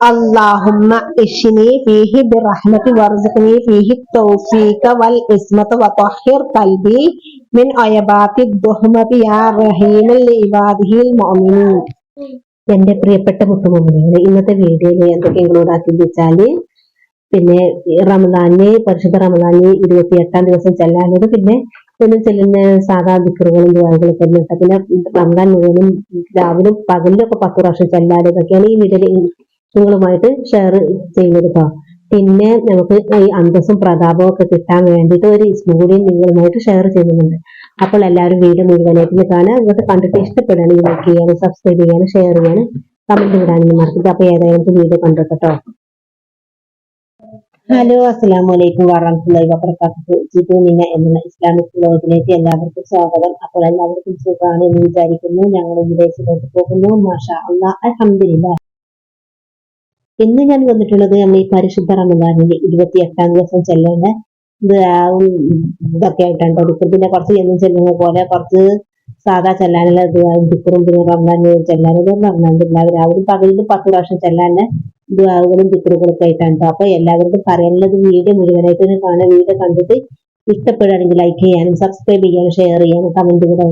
اللهم اشني فيه بالرحمة وارزقني فيه التوفيق والعصمة وطهر قلبي من عيبات الدهمة يا رحيم لعباده المؤمنين എന്റെ പ്രിയപ്പെട്ട മുത്തുമണികളെ ഇന്നത്തെ വീഡിയോയിൽ എന്തൊക്കെ ഇൻക്ലൂഡ് ആക്കി വെച്ചാല് പിന്നെ ഈ റമദാനിന് പരിശുദ്ധ റമദാനിന് ഇരുപത്തി എട്ടാം ദിവസം ചെല്ലാനുള്ളത് പിന്നെ പിന്നെ ചെല്ലുന്ന സാധാ ദിക്കറുകളും ദുബായികളൊക്കെ ഉണ്ട് പിന്നെ റമദാൻ മുഴുവനും രാവിലെ പകലിലൊക്കെ പത്ത് പ്രാവശ്യം ചെല്ലാനും ഇതൊക്കെയാണ് ഈ വീഡിയോയിൽ നിങ്ങളുമായിട്ട് ഷെയർ ചെയ്യുന്നത് കേട്ടോ പിന്നെ നമുക്ക് ഈ അന്തസ്സും പ്രതാപവും ഒക്കെ കിട്ടാൻ വേണ്ടിയിട്ട് ഒരു കൂടി നിങ്ങളുമായിട്ട് ഷെയർ ചെയ്യുന്നുണ്ട്. അപ്പോൾ എല്ലാവരും വീഡിയോ മുഴുവനായിട്ട് കാണാൻ നിങ്ങൾക്ക് കണ്ടിട്ട് ഇഷ്ടപ്പെടുകയാണെങ്കിൽ ലൈക്ക് ചെയ്യാനും സബ്സ്ക്രൈബ് ചെയ്യാനും ഷെയർ ചെയ്യാനും കമന്റ് ഇടാനും മറക്കരുത്. അപ്പൊ ഏതായാലും വീഡിയോ കണ്ടോട്ടോ. ഹലോ അസ്സലാമു വലൈക്കും വറഹ്മത്തുള്ളാഹി വബറകാതുഹു. ജിതു മിന്ന എന്നുള്ള ഇസ്ലാമിക് ലോകത്തിലേക്ക് എല്ലാവർക്കും സ്വാഗതം. അപ്പോൾ എല്ലാവർക്കും സുഖമാണ് എന്ന് വിചാരിക്കുന്നു. ഞങ്ങൾ വിദേശത്തോട്ട് പോകുന്നു മാഷാ അള്ളാഹ് അൽഹംദുലില്ലാ ഇന്ന് ഞാൻ വന്നിട്ടുള്ളത് നമ്മൾ ഈ പരിശുദ്ധ റമദാനിന്റെ ഇരുപത്തി എട്ടാം ദിവസം ചെല്ലേണ്ട ഇത് ഇതൊക്കെ ആയിട്ടാണ് കൊടുക്കും പിന്നെ കുറച്ച് എന്നും ചെല്ലുന്ന പോലെ കുറച്ച് സാധാ ചെല്ലാനുള്ള ദിക്കറും പിന്നെ റമദാൻ ചെല്ലാനും റമദാൻ എല്ലാവരും പകലിൽ പത്ത് പ്രാവശ്യം ചെല്ലാന്റെ ദുആകളും ദിക്കറുകളൊക്കെ ആയിട്ടാണ് ട്ടോ. അപ്പൊ എല്ലാവരോടും പറയാനുള്ളത് വീഡിയോ മുഴുവനായിട്ട് കാണാൻ വീഡിയോ കണ്ടിട്ട് ഇഷ്ടപ്പെടുകയാണെങ്കിൽ ലൈക്ക് ചെയ്യാനും സബ്സ്ക്രൈബ് ചെയ്യാനും ഷെയർ ചെയ്യാനും കമന്റ് കൂടെ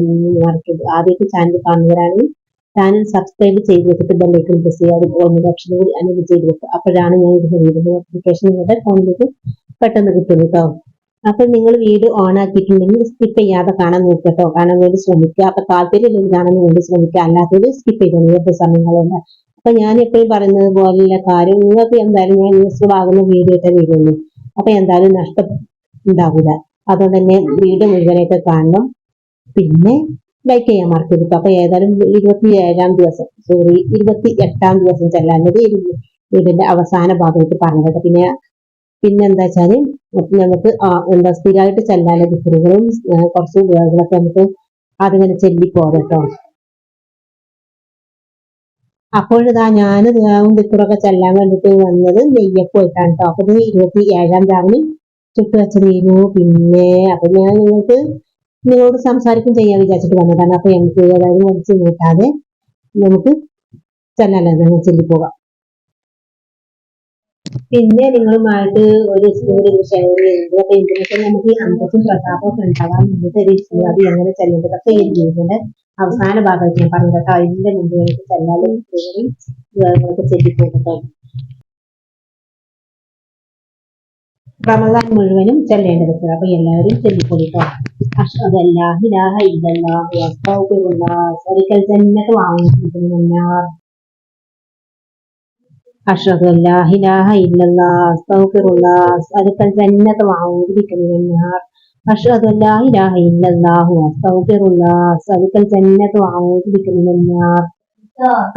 മറക്കരുത് ആദ്യമായിട്ട് ചാനൽ കാണുന്നവരാണെങ്കിൽ ചാനൽ സബ്സ്ക്രൈബ് ചെയ്ത് വെച്ചിട്ട് ബെല്ലൈക്കൺ പ്രസ് ചെയ്യാതെ ഓൺലൈൻ ഓപ്ഷൻ അനുഭവം ചെയ്ത് വെക്കുക. അപ്പോഴാണ് ഞാൻ ഇത് വീഡിയോ നോട്ടിഫിക്കേഷൻ നിങ്ങളുടെ ഫോണിലേക്ക് പെട്ടെന്ന് കിട്ടും കേട്ടോ അപ്പൊ നിങ്ങൾ വീഡിയോ ഓൺ ആക്കിയിട്ടുണ്ടെങ്കിൽ സ്കിപ്പ് ചെയ്യാതെ കാണാൻ നോക്കുക കേട്ടോ കാണാൻ വേണ്ടി ശ്രമിക്കുക. അപ്പൊ താല്പര്യം കാണാൻ വേണ്ടി ശ്രമിക്കുക. അല്ലാത്തത് സ്കിപ്പ് ചെയ്ത് നിങ്ങൾക്ക് സമയങ്ങളുണ്ട് അപ്പൊ ഞാൻ എപ്പോഴും പറയുന്നത് പോലെയുള്ള കാര്യം നിങ്ങൾക്ക് എന്തായാലും ഞാൻ യൂസ്ഫുൾ ആകുന്ന വീഡിയോ ഇട്ടേ വരുള്ളൂ. അപ്പൊ എന്തായാലും നഷ്ടം ഉണ്ടാവില്ല. അതുകൊണ്ട് തന്നെ വീഡിയോ മുഴുവനായിട്ട് കാണണം. പിന്നെ ലൈക്ക് ചെയ്യാൻ മറക്കരുത് അപ്പൊ ഏതായാലും ഇരുപത്തി ഏഴാം ദിവസം സോറി ഇരുപത്തി എട്ടാം ദിവസം ചെല്ലാനത് വീടിന്റെ അവസാന ഭാഗത്ത് പറഞ്ഞത് പിന്നെ പിന്നെ എന്താ വെച്ചാൽ നമുക്ക് എന്താ സ്ഥിരമായിട്ട് ചെല്ലാനുള്ള ദിക്കറുകളും കുറച്ച് ഉപയോഗങ്ങളൊക്കെ നമുക്ക് അതിങ്ങനെ ചൊല്ലി കേട്ടോ. അപ്പോഴിതാ ഞാൻ ദിക്കറൊക്കെ ചെല്ലാൻ വേണ്ടിട്ട് വന്നത് നെയ്യപ്പോയിട്ടാണ് കേട്ടോ. അപ്പൊ ഇരുപത്തി ഏഴാം രാവിലെ ചുട്ടു വെച്ചതായിരുന്നു പിന്നെ അപ്പൊ ഞാൻ നിങ്ങൾക്ക് നിങ്ങളോട് സംസാരിക്കും ചെയ്യാൻ വിചാരിച്ചിട്ട് വന്നതാണ്. അപ്പൊ എനിക്ക് ഏതായാലും കുറച്ച് കൂട്ടാതെ നമുക്ക് ചെല്ലാനല്ല ചെല്ലിപ്പോകാം പിന്നെ നിങ്ങളുമായിട്ട് ഒരു ഒരു ഇതിനൊക്കെ നമുക്ക് അന്തസ്സും പ്രതാപമൊക്കെ ഒക്കെ ഉണ്ടാവാൻ വേണ്ടിയിട്ട് ഒരു അത് എങ്ങനെ ചെല്ലേണ്ടതൊക്കെ ഈ ജീവിതത്തിന്റെ അവസാന ഭാഗമായിട്ട് ഞാൻ പറഞ്ഞു കേട്ടോ അതിന്റെ മുമ്പ് എനിക്ക് ചെല്ലിപ്പോകട്ടെ ചെല്ലിപ്പോകട്ടോ റമദാൻ മുഴുവനും ചെല്ലേണ്ടത് അപ്പൊ എല്ലാവരും ചെല്ലിക്കൊടുക്കാം ഒരിക്കൽ ജന്നത്ത് വാങ്ങിയിരിക്കുന്നു അഷ്റഫ് അല്ലാഹിലാഹ ഇല്ലാസ് അടുക്കൽ ജന്നത്ത് വാങ്ങിയിരിക്കുന്നു അഷ്റഫ് അല്ലാഹിലാഹ ഇല്ലാഹു അസ്തൗഫിറുല്ലാസ് അടുക്കൽ ജന്നത്ത് വാങ്ങിയിരിക്കുന്നു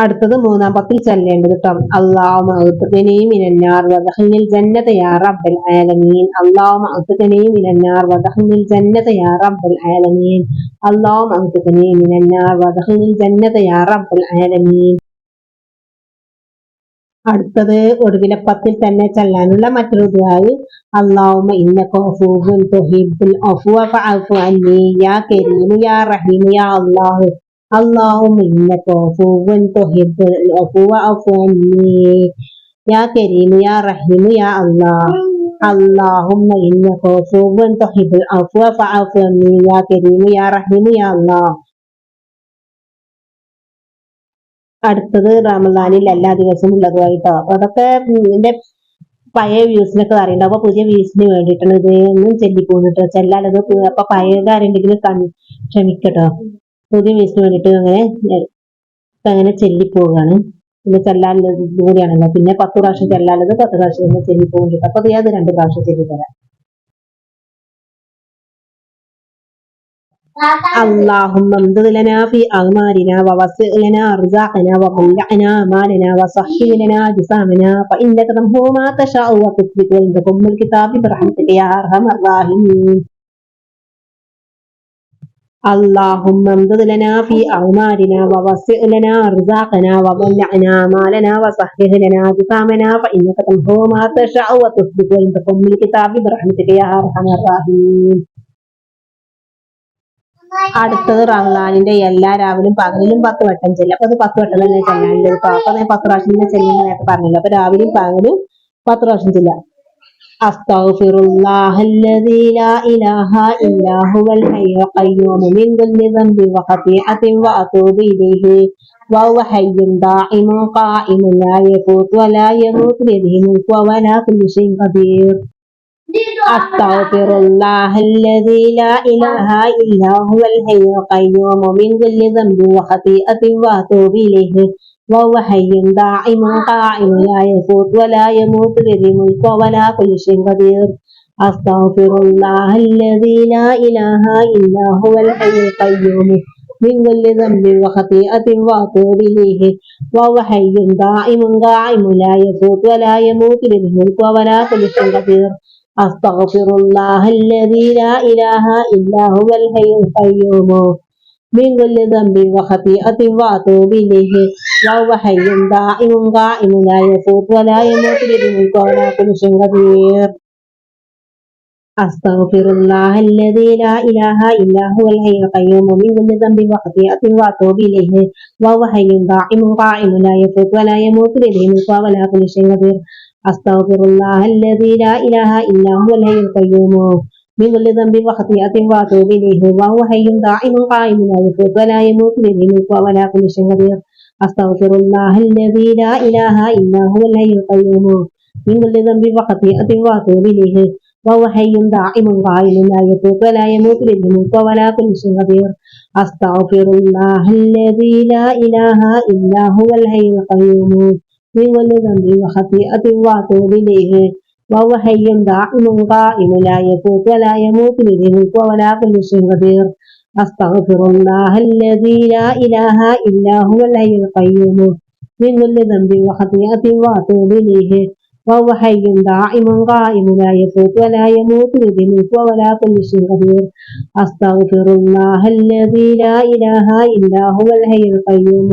അടുത്തത് മൂന്നാം പത്തിൽ ചെല്ലേണ്ടത് കേട്ടോ അള്ളാഹുമീൻ മിനന്നാർ വദഹിനിൽ ജന്നത യാ റബ്ബൽ ആലമീൻ. അള്ളാഹുമീൻ മിനന്നാർ വദഹിനിൽ ജന്നത യാ റബ്ബൽ ആലമീൻ. അള്ളാഹുമീൻ മിനന്നാർ വദഹിനിൽ ജന്നത യാ റബ്ബൽ ആലമീൻ. അടുത്തത് ഒടുവിലെ പത്തിൽ തന്നെ ചെല്ലാനുള്ള മറ്റൊരു ദുആവ്. അല്ലാഹുമ്മ ഇന്നക അഫൂവുൻ തുഹിബ്ബുൽ അഫ്വ ഫഅഫു അന്നി. യാ കരീം യാ റഹീം യാ അല്ലാഹു. اللهم إنك عفو تحب العفو فاعف عني يا كريم يا رحيم يا الله اللهم إنك عفو تحب العفو فاعف عني يا كريم يا رحيم يا الله അടുത്തത് റമദാനിൽ എല്ലാ ദിവസവും ഉള്ളതുമായിട്ടോ അപ്പൊ അതൊക്കെ എന്റെ പഴയ വ്യൂസിനൊക്കെ അറിയണ്ട അപ്പൊ പുതിയ വ്യൂസിന് വേണ്ടിയിട്ടാണ് ഇത് ഒന്നും ചെല്ലിപ്പോന്നിട്ടോ ചെല്ലാലത് അപ്പൊ പഴയത് ആരെന്തെങ്കിലും കൺ ക്ഷമിക്കട്ടോ പുതിയ വ്യൂസിന് വേണ്ടിയിട്ട് അങ്ങനെ ഇപ്പൊ അങ്ങനെ ചെല്ലിപ്പോവുകയാണ് പിന്നെ ചെല്ലാനുള്ളത് കൂടിയാണല്ലോ പിന്നെ പത്ത് പ്രാവശ്യം ചെല്ലാനുള്ളത് പത്ത് പ്രാവശ്യം തന്നെ ചെല്ലിപ്പോകുന്നുണ്ട് അപ്പൊ അത് രണ്ട് പ്രാവശ്യം ചെല്ലി തരാം اللهم امدد لنا في أعمالنا ووسع لنا أرزاقنا وضيعنا أمالنا وصحح لنا جسامنا فإنك تمحو ما تشاء وتثبت وإنكم الكتاب برحمتك يا أرحم الراحمين اللهم امدد لنا في أعمالنا ووسع لنا أرزاقنا وضيعنا أمالنا وصحح لنا جسامنا فإنك تمحو ما تشاء وتثبت وإنكم الكتاب برحمتك يا أرحم الراحمين അടുത്തത് റംലാനിന്റെ എല്ലാ രാവിലും പകലിലും പത്ത് വട്ടം ചെല്ലും അപ്പൊ അത് പത്ത് വട്ടം തന്നെ ചെല്ലാനുണ്ട് ഇപ്പൊ അപ്പൊ ഞാൻ പത്ത് പ്രാവശ്യം തന്നെ ചെല്ലുന്ന നേരത്തെ പറഞ്ഞില്ല അപ്പൊ രാവിലെയും പകലും പത്ത് പ്രാവശ്യം ചെല്ലാം أستغفر الله الذي لا إله إلا هو الحي القيوم من كل ذنب وخطيئة وأتوب إليه. وهو حي دائم قائم لا يفوت ولا يموت بيده ملك ولا كل شيء قدير. أستغفر الله الذي لا إله إلا هو الحي القيوم من كل ذنب وخطيئة وأتوب إليه. وهو حي دائم قائم لا يفوت ولا يموت به الملك ولا كل شيء قدير أستغفر الله الذي لا إله إلا هو الحي القيوم من كل ذنب وخطيئة وأتوب إليه وهو حي دائم قائم لا يفوت ولا يموت به الملك ولا كل شيء قدير أستغفر الله الذي لا إله إلا هو الحي القيوم من كل ذنب وخطيئة وأتوب إليه وهو حي دائم قائم لا يفوت ولا يموت بذنبك ولا كل شيء قدير أستغفر الله الذي لا إله إلا هو الحي القيوم من كل ذنب وخطيئة وأتوب إليه وهو حي دائم قائم لا يفوت ولا يموت بذنبك ولا كل شيء قدير أستغفر الله الذي لا إله إلا هو الحي القيوم من كل ذنب وخطيئة وأتوب إليه وهو حي دائم قائم لا يفوت ولا يموت بذنبك ولا كل شيء أستغفر الله الذي لا إله إلا هو الحي القيوم. من كل ذنب وخطيئة وأتوب إليه وهو حي دائم قائم لا يفوت ولا يموت بذنبك ولا كل شيء قدير أستغفر الله الذي لا إله إلا هو الحي القيوم من كل ذنب وخطيئة وأتوب إليه وهو حي دائم قائم لا يفوت ولا يموت بذنبك ولا كل شيء قدير أستغفر الله الذي لا إله إلا هو الحي القيوم. من كل ذنب وخطيئة وأتوب إليه. وهو حي دائم قائم لا يفوت ولا يموت بذنبك ولا كل شيء قدير أستغفر الله الذي لا إله إلا هو الحي القيوم.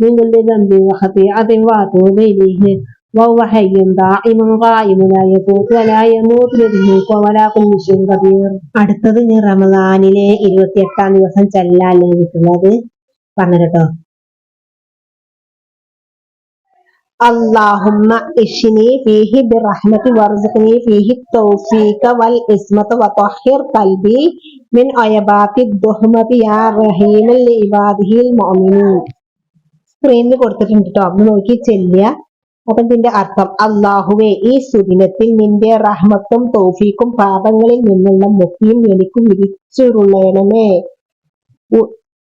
من كل ذنب وخطيئة وأتوب إليه. وهو حي دائم قائم لا يفوت ولا يموت بذنبك ولا كل شيء قدير അടുത്തത് ഇനി റമദാനിലെ ഇരുപത്തിയെട്ടാം ദിവസം ചെല്ലാൻ ലഭിക്കുന്നത് പറഞ്ഞു കേട്ടോ اللهم اشني فيه بالرحمة وارزقني فيه التوفيق والإسمة وطهر قلبي من عيبات الدهمة يا رحيم لعباده المؤمنين സ്ക്രീനിൽ കൊടുത്തിട്ടുണ്ട് കേട്ടോ ഒന്ന് നോക്കി ചെല്ലുക അപ്പൊ അർത്ഥം അള്ളാഹുവെ ഈ സുദിനത്തിൽ നിന്റെ റഹ്മത്തും തോഫീക്കും പാപങ്ങളിൽ നിന്നുള്ള മുക്തിയും എനിക്ക് വിരിച്ചുരുളയണമേ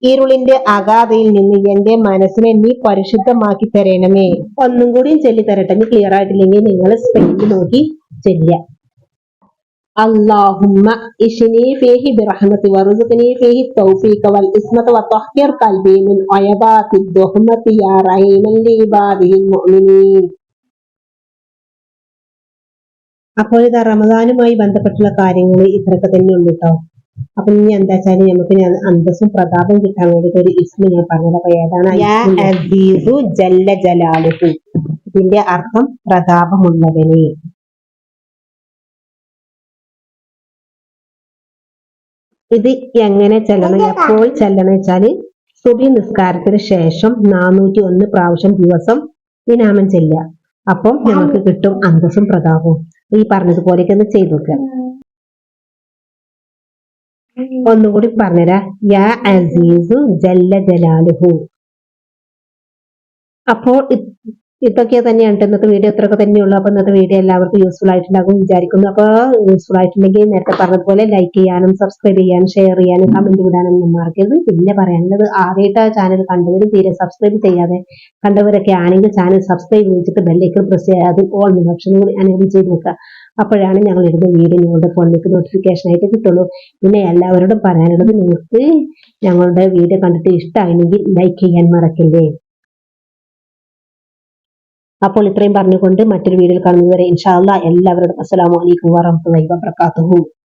ഇരുളിന്റെ അഗാധയിൽ നിന്ന് എന്റെ മനസ്സിനെ നീ പരിശുദ്ധമാക്കി തരണമേ. ഒന്നും കൂടിയും ചൊല്ലി തരട്ടെ നീ ക്ലിയർ ആയിട്ടില്ലെങ്കിൽ നിങ്ങൾ സ്പെയിൻ നോക്കി ചെല്ലുക. اللهم اشني فيه برحمتي وارزقني فيه التوفيق والإسمة وطهر قلبي من عيبات الدهمة يا رحيما لعباده المؤمنين അപ്പോൾ ഇത് റമദാനുമായി ബന്ധപ്പെട്ടുള്ള കാര്യങ്ങൾ ഇത്രയൊക്കെ തന്നെ ഉള്ളൂ കേട്ടോ അപ്പൊ ഇനി എന്താ വെച്ചാല് നമുക്ക് ഇനി അത് അന്തസ്സും പ്രതാപം കിട്ടാൻ വേണ്ടിട്ട് ഒരു ഇസ്മ ഞാൻ പറഞ്ഞത് അപ്പൊ ഏതാണ് യാ അസീസു ജല്ല ജലാലുഹു ഇതിന്റെ അർത്ഥം പ്രതാപമുള്ളവനെ ഇത് എങ്ങനെ ചെല്ലണം? എപ്പോൾ ചെല്ലണം വെച്ചാൽ സുബി നിസ്കാരത്തിന് ശേഷം നാനൂറ്റി ഒന്ന് പ്രാവശ്യം ദിവസം ഈ നാമം ചെല്ലുക. അപ്പം നമുക്ക് കിട്ടും അന്തസ്സും പ്രതാപവും. ഈ പറഞ്ഞതുപോലെയൊക്കെ ഒന്ന് ചെയ്തു നോക്കുക ഒന്നുകൂടി പറഞ്ഞുതരാ. യാ അസീസു ജല്ല ജലാലുഹു. അപ്പോൾ ഇതൊക്കെ തന്നെയാണ് ഇന്നത്തെ വീഡിയോ ഇത്രയൊക്കെ തന്നെയുള്ളൂ. അപ്പൊ ഇന്നത്തെ വീഡിയോ എല്ലാവർക്കും യൂസ്ഫുൾ ആയിട്ടുണ്ടാകും വിചാരിക്കുന്നു. അപ്പൊ യൂസ്ഫുൾ ആയിട്ടുണ്ടെങ്കിൽ നേരത്തെ പറഞ്ഞതുപോലെ ലൈക്ക് ചെയ്യാനും സബ്സ്ക്രൈബ് ചെയ്യാനും ഷെയർ ചെയ്യാനും കമന്റ് വിടാനൊന്നും മറക്കരുത്. പിന്നെ പറയാനുള്ളത് ആദ്യമായിട്ട് ആ ചാനൽ കണ്ടവരും തീരെ സബ്സ്ക്രൈബ് ചെയ്യാതെ കണ്ടവരൊക്കെ ആണെങ്കിൽ ചാനൽ സബ്സ്ക്രൈബ് ചെയ്തിട്ട് ബെല്ലൈക്കൺ പ്രസ് ചെയ്യാതെ ഓൾ ഓപ്ഷൻ കൂടി അനേബിൾ ചെയ്ത് നോക്കുക. അപ്പോഴാണ് ഞങ്ങൾ ഇടുന്ന വീഡിയോ നിങ്ങളുടെ ഫോണിലേക്ക് നോട്ടിഫിക്കേഷൻ ആയിട്ട് കിട്ടുള്ളൂ. പിന്നെ എല്ലാവരോടും പറയാനുള്ളത് നിങ്ങൾക്ക് ഞങ്ങളുടെ വീഡിയോ കണ്ടിട്ട് ഇഷ്ടമായിരുന്നെങ്കിൽ ലൈക്ക് ചെയ്യാൻ മറക്കില്ലേ? അപ്പോൾ ഇത്രയും പറഞ്ഞുകൊണ്ട് മറ്റൊരു വീഡിയോയിൽ കാണുന്നതുവരെ ഇൻഷാല്ല എല്ലാവരോടും അസ്സലാമു അലൈക്കും വറഹ്മത്തുള്ളാഹി വബറകാതുഹു.